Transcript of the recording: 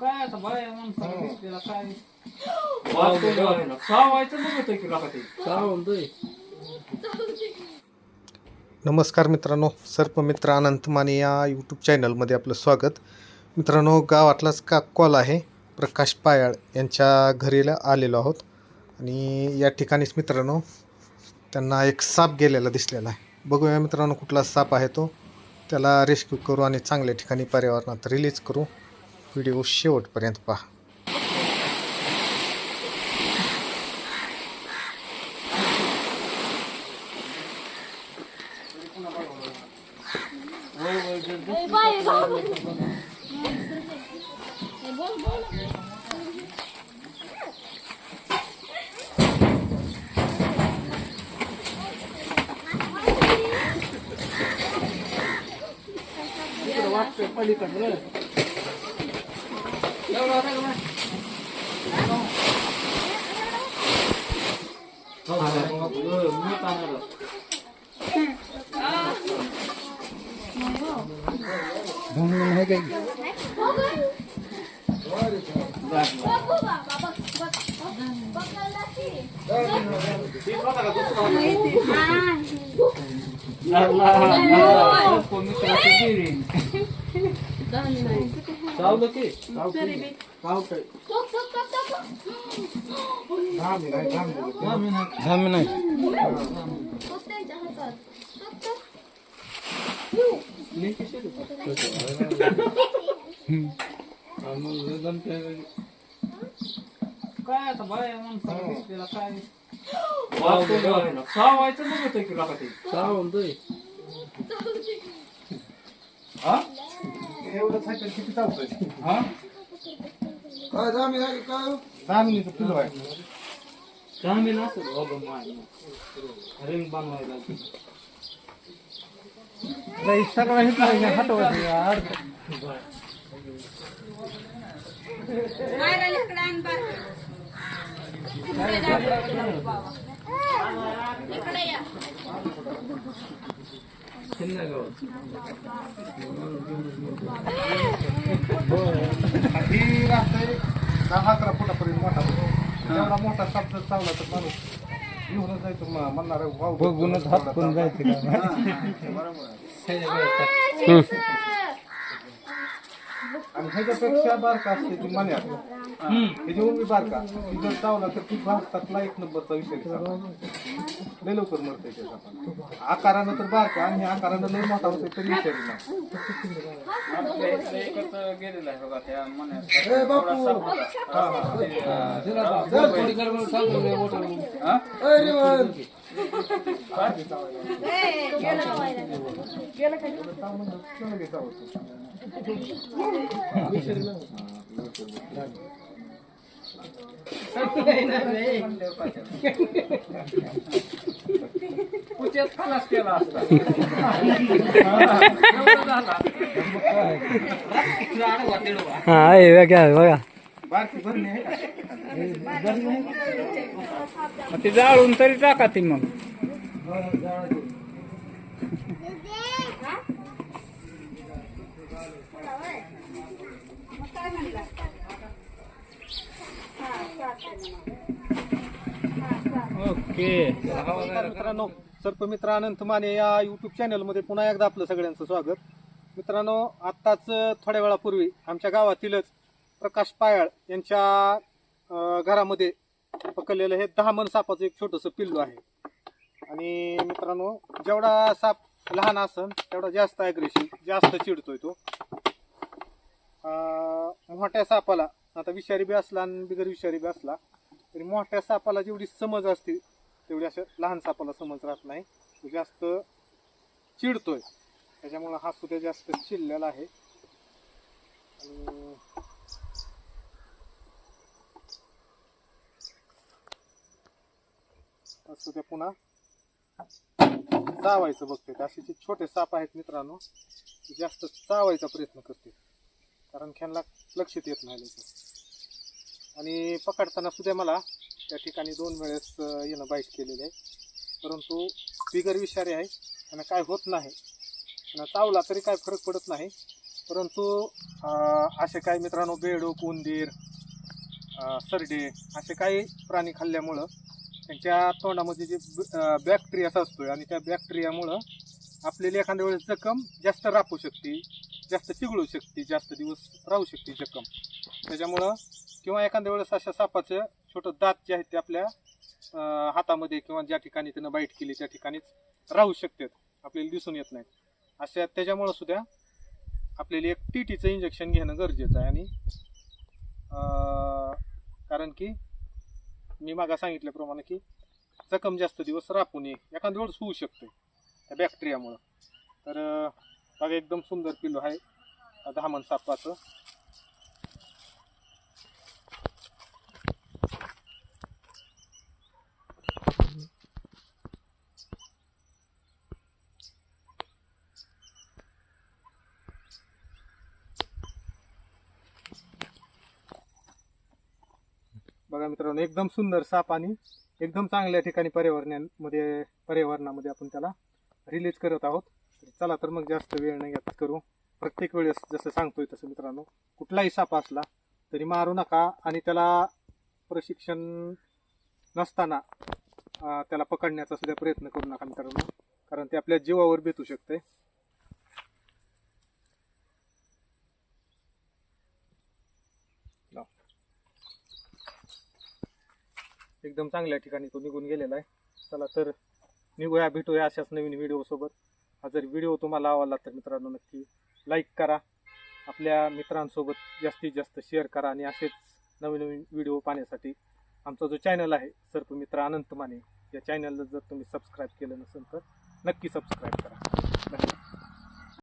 काय आता बाया माणसाला दिसलेला काय? वाचतो सावायचं बघत की लोका ते. सावंतोय नमस्कार मित्रांनो सर्पमित्र अनंत माने या यूट्यूब चॅनलमध्ये आपलं स्वागत. मित्रांनो गावातलाच का कॉल आहे प्रकाश पायाळ यांच्या घरीला आलेलो आहोत. आणि या ठिकाणीच मित्रांनो त्यांना एक साप गेलेला दिसलेला आहे. बघूया मित्रांनो कुठला साप आहे तो. त्याला रेस्क्यू करू आणि चांगल्या ठिकाणी पर्यावरणात रिलीज करू. व्हिडिओ शेवटपर्यंत पहा इकडं वाटतंय पलीकडलं एवढं होतं का नाही? हो, मी चांगलं चावलं की? थांब नाही काय आता बाया माणसाला दिसलेला काय? सावायचं बघत की लोका ते सावंतोय हा? एवढं सायकल किती चालतोय हा काय दहा मिनिट काय दहा मिनिट पिलो आहे चांगली नसेल हो गं माय रिंग बनवायला सगळं हे हटवायचं चिन्ह गाव ही राहतंय दहा अकरा फुटापर्यंत मोठा होतो एवढा मोठा शब्द चावला तर माणूस घेऊनच जायचं म्हणणार आहे, वाव, बघूनच हात पण जायचं आणि ह्याच्यापेक्षा बारका असते ती मन्या ह्याच्याहून मी बारका. जर चावला तर ती भारतातला एक नंबरचा विषय लय लवकर मरते ते सापाला. आकारानं तर बारका आणि आकारानं लय मोठा होते तरी नाही. एकच गेलेला आहे बघा त्या ए बापू. हा, हा. चांगली चावते. पुच्यात खलास केला असता हा वेगळा आहे बघा? ते जाळून तरी टाका ती मग ओके. नमस्कार मित्रांनो. सर्पमित्र अनंत माने या युट्यूब चॅनलमध्ये पुन्हा एकदा आपलं सगळ्यांचं स्वागत. मित्रांनो आत्ताच थोड्या वेळापूर्वी आमच्या गावातीलच प्रकाश पायाळ यांच्या घरामध्ये पकडलेलं हे दहा मन सापाचं एक छोटंसं पिल्लू आहे. आणि मित्रांनो जेवढा साप लहान असन तेवढा जास्त ॲग्रेसिव्ह जास्त चिडतोय तो. मोठ्या सापाला आता विषारी बी असला आणि बिगर विषारी बी असला तरी मोठ्या सापाला जेवढी समज असते तेवढी असं लहान सापाला समज राहत नाही. तो जास्त चिडतोय. त्याच्यामुळं हा सुद्धा जास्त चिडलेला आहे. आणि असं ते पुन्हा चावायचं बघते असे जे छोटे साप आहेत मित्रांनो जास्त चावायचा प्रयत्न करते कारण ख्यांना लक्षात येत नाही लवकर. आणि पकडताना सुद्धा मला त्या ठिकाणी दोन वेळेस येणं बाईक बाईट आहे. परंतु बिगर विषारी आहे त्यांना काय होत नाही. त्यांना चावला तरी काय फरक पडत नाही. परंतु असे काही मित्रांनो बेडूक उंदीर सरडे असे काही प्राणी खाल्ल्यामुळं त्यांच्या तोंडामध्ये जे बॅक्टेरियाच असतो आणि त्या बॅक्टेरियामुळं आपल्याला एखाद्या वेळेस जखम जास्त राखू शकते जास्त चिघळू शकते जास्त दिवस राहू शकते जखम. त्याच्यामुळं किंवा एखाद्या वेळेस अशा सापाचं छोटं दात जे आहेत ते आपल्या हातामध्ये किंवा ज्या ठिकाणी त्यानं बाईट केली त्या ठिकाणीच राहू शकतात. आपल्याला दिसून येत नाहीत अशा त्याच्यामुळं सुद्धा आपल्याला एक टी टीचं इंजेक्शन घेणं गरजेचं आहे. आणि कारण की मी मागा सांगितल्याप्रमाणे की जखम जास्त दिवस राखू नये एखाद्या वेळेस होऊ शकते त्या बॅक्टेरियामुळं तर बघा एकदम सुंदर पिल्लू आहे. दहामन सापाचं. बघा मित्रांनो एकदम सुंदर साप आणि एकदम चांगल्या ठिकाणी पर्यावरणामध्ये पर्यावरणामध्ये आपण त्याला रिलीज करत आहोत. चला तर मग जास्त वेळ नाही घेत करू. प्रत्येक वेळेस जसं सांगतोय तसं मित्रांनो कुठलाही साप असला तरी मारू नका आणि त्याला प्रशिक्षण नसताना त्याला पकडण्याचा सुद्धा प्रयत्न करू नका मित्रांनो कारण ते आपल्या जीवावर बेतू शकते एकदम चांगल्या ठिकाणी तो निघून गेलेला आहे. चला तर निघूया भेटूया अशाच नवीन व्हिडिओसोबत हा जर व्हिडिओ तुम्हाला आवडला तर मित्रांनो नक्की लाईक करा. आपल्या मित्रांसोबत जास्तीत जास्त शेअर करा आणि असेच नवीन नवीन व्हिडिओ पाहण्यासाठी आमचा जो चॅनल आहे सर्प मित्र अनंत माने या चॅनलला जर तुम्ही सबस्क्राईब केलं नसेल तर नक्की सबस्क्राईब करा.